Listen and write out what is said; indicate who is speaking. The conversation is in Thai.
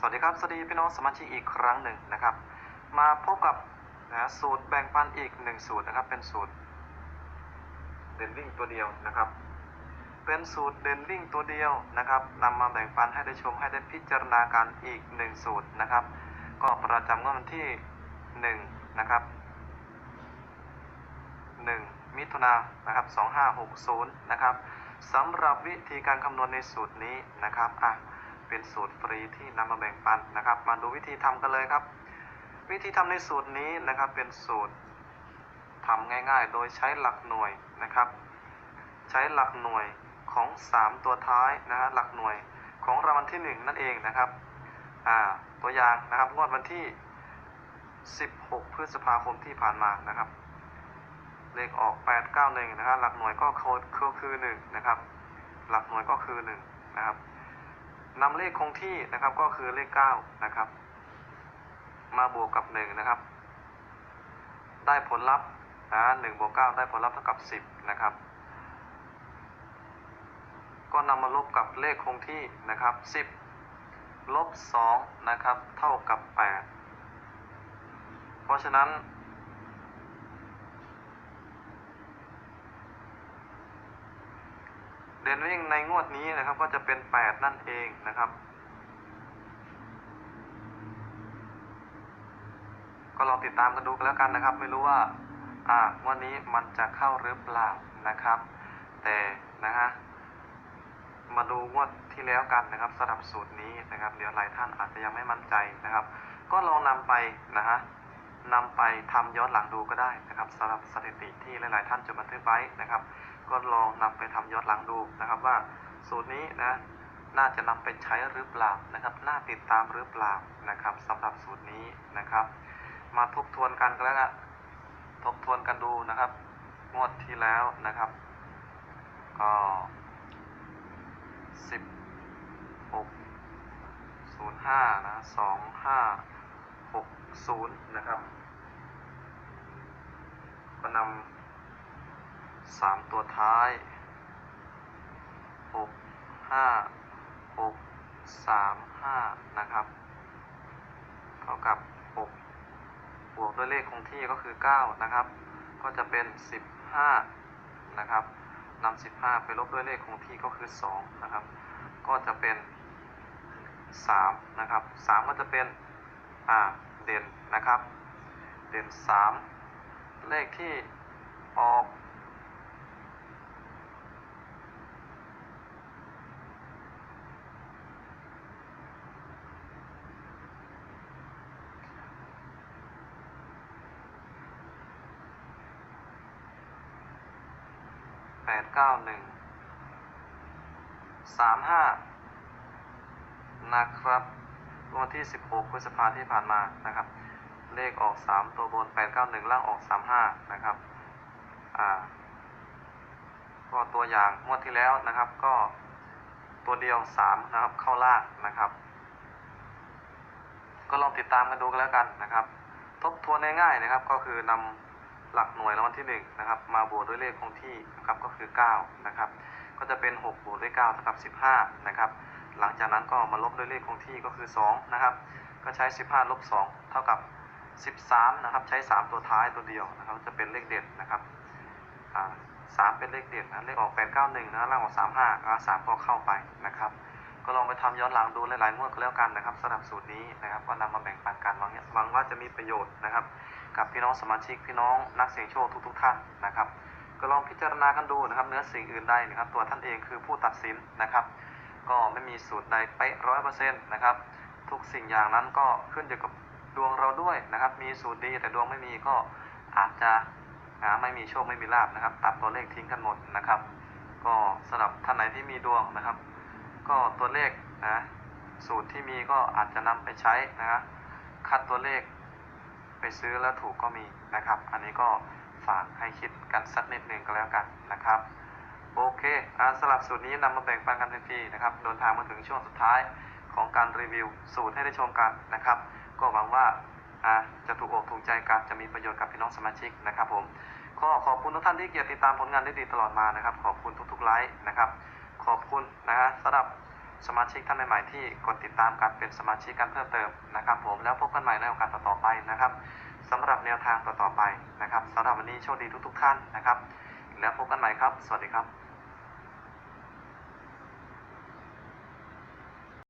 Speaker 1: สวัสดีครับ สวัสดีพี่น้องสมาชิกอีกครั้งหนึ่งนะครับ มาพบกับนะสูตรแบ่งปันอีกหนึ่งสูตรนะครับ เป็นสูตรเดนวิ่งตัวเดียวนะครับ เป็นสูตรเดนวิ่งตัวเดียวนะครับนำมาแบ่งปันให้ได้ชมให้ได้พิจารณากันอีกหนึ่งสูตรนะครับ ก็ประจำงวดวันที่หนึ่งนะครับหนึ่งมิถุนานะครับสองห้าหกศูนย์นะครับสำหรับวิธีการคำนวณในสูตรนี้นะครับอะ เป็นสูตรฟรีที่นำมาแบ่งปันนะครับ มาดูวิธีทำกันเลยครับ วิธีทำในสูตรนี้นะครับเป็นสูตรทำง่ายๆ โดยใช้หลักหน่วยนะครับ ใช้หลักหน่วยของ 3 ตัวท้ายนะฮะหลักหน่วยของรางวัลที่ 1 นั่นเองนะครับอ่าตัวอย่างนะครับงวดวันที่ 16 พฤษภาคมที่ผ่านมานะครับเลขออก 891 นะครับ หลักหน่วยก็คือคือ1นะครับ หลักหน่วยก็คือ1นะครับ นำเลขคงที่นะครับก็คือเลข 9 นะครับ มาบวกกับ 1 นะครับ ได้ผลลัพธ์นะ1บวก9ได้ผลลัพธ์เท่ากับ 10 นะครับ ก็นำมาลบกับเลขคงที่นะครับ 10 ลบ2นะครับ เท่ากับ 8 เพราะฉะนั้น เด่นวิ่งในงวดนี้นะครับ ก็จะเป็น 8 นั่นเองนะครับ ก็ลองติดตามกันดูกันแล้วกันนะครับ ไม่รู้ว่า อ่างวดนี้มันจะเข้าหรือเปล่านะครับ แต่นะฮะมาดูงวดที่แล้วกันนะครับสำหรับสูตรนี้นะครับ เดี๋ยวหลายท่านอาจจะยังไม่มั่นใจนะครับ ก็ลองนำไปนะฮะนำไปทำย้อนหลังดูก็ได้นะครับสำหรับสถิติที่หลาย ๆ ท่านจดบันทึกไว้นะครับ ก็ลองนำไปทำย้อนหลังดูนะครับว่าสูตรนี้นะน่าจะนำไปใช้หรือเปล่านะครับ น่าติดตามหรือเปล่านะครับสำหรับสูตรนี้นะครับ มาทบทวนกันแล้วกันทบทวนกันดูนะครับงวดที่แล้วนะครับ ก็สิบหกศูนย์ห้านะสองห้าหกศูนย์นะครับก็นำ สามตัวท้ายหกห้าหกสามห้านะครับ เท่ากับหกบวกด้วยเลขคงที่ก็คือ9นะครับ ก็จะเป็น15นะครับนำ15ไปลบด้วยเลขคงที่ก็คือ2นะครับ ก็จะเป็น3นะครับ3ก็จะเป็นอ่าเด่นนะครับ เด่น3เลขที่ออก ดเก้าหนึ่งสามห้านะครับวันที่สิบหกพฤษภาที่ผ่านมานะครับ เลขออกสามตัวบนแปดเก้าหนึ่งล่างออกสามห้านะครับ อ่า ก็ตัวอย่างงวดที่แล้วนะครับ ก็ตัวเดียวสามนะครับ เข้าล่างนะครับ ก็ลองติดตามกันดูกันแล้วกันนะครับ ทบทวนง่ายๆนะครับ ก็คือนำ หลักหน่วยรางวัลที่1นะครับมาบวกด้วยเลขคงที่นะครับก็คือ9นะครับก็จะเป็น 6 บวกด้วย9เท่ากับ 15นะครับหลังจากนั้นก็มาลบด้วยเลขคงที่ก็คือ2นะครับก็ใช้ 15 ลบ 2 เท่ากับ 13นะครับใช้ 3 ตัวท้ายตัวเดียวนะครับจะเป็นเลขเด่นนะครับสามเป็นเลขเด่นนะเลขออก 891นะล่างออก 35อ่า3ก็เข้าไปนะครับก็ลองไปทำย้อนหลังดูหลายๆงวดก็แล้วกันนะครับสำหรับสูตรนี้นะครับก็นำมาแบ่งปันกันหวังว่าจะมีประโยชน์นะครับ กับพี่น้องสมาชิกพี่น้องนักเสี่ยงโชคทุกๆท่านนะครับ ก็ลองพิจารณากันดูนะครับเนื้อสิ่งอื่นใดนะครับตัวท่านเองคือผู้ตัดสินนะครับ ก็ไม่มีสูตรใดเป๊ะร้อยเปอร์เซ็นต์นะครับทุกสิ่งอย่างนั้นก็ขึ้นอยู่กับดวงเราด้วยนะครับ มีสูตรดีแต่ดวงไม่มีก็อาจจะนะไม่มีโชคไม่มีลาบนะครับ ตัดตัวเลขทิ้งกันหมดนะครับ ก็สำหรับท่านไหนที่มีดวงนะครับ ก็ตัวเลขนะสูตรที่มีก็อาจจะนำไปใช้นะฮะคัดตัวเลข ไปซื้อแล้วถูกก็มีนะครับ อันนี้ก็ฝากให้คิดกันสักนิดหนึ่งก็แล้วกันนะครับโอเคอ่าสลับสูตรนี้นำมาแบ่งปันกันทันทีนะครับเดินทางมาถึงช่วงสุดท้ายของการรีวิวสูตรให้ได้ชมกันนะครับ ก็หวังว่าอ่าจะถูกอกถูกใจกันจะมีประโยชน์กับพี่น้องสมาชิกนะครับผมก็ขอบคุณทุกท่านที่เกียรติติดตามผลงานได้ดีตลอดมานะครับ ขอบคุณทุกๆไลค์นะครับ ขอบคุณนะฮะสำหรับ สมาชิกท่านใหม่ๆที่กดติดตามการเป็นสมาชิกกันเพิ่มเติมนะครับ ผมแล้วพบกันใหม่ในโอกาสต่อๆไปนะครับสำหรับแนวทางต่อๆไปนะครับสำหรับวันนี้โชคดีทุกๆท่านนะครับ แล้วพบกันใหม่ครับ สวัสดีครับ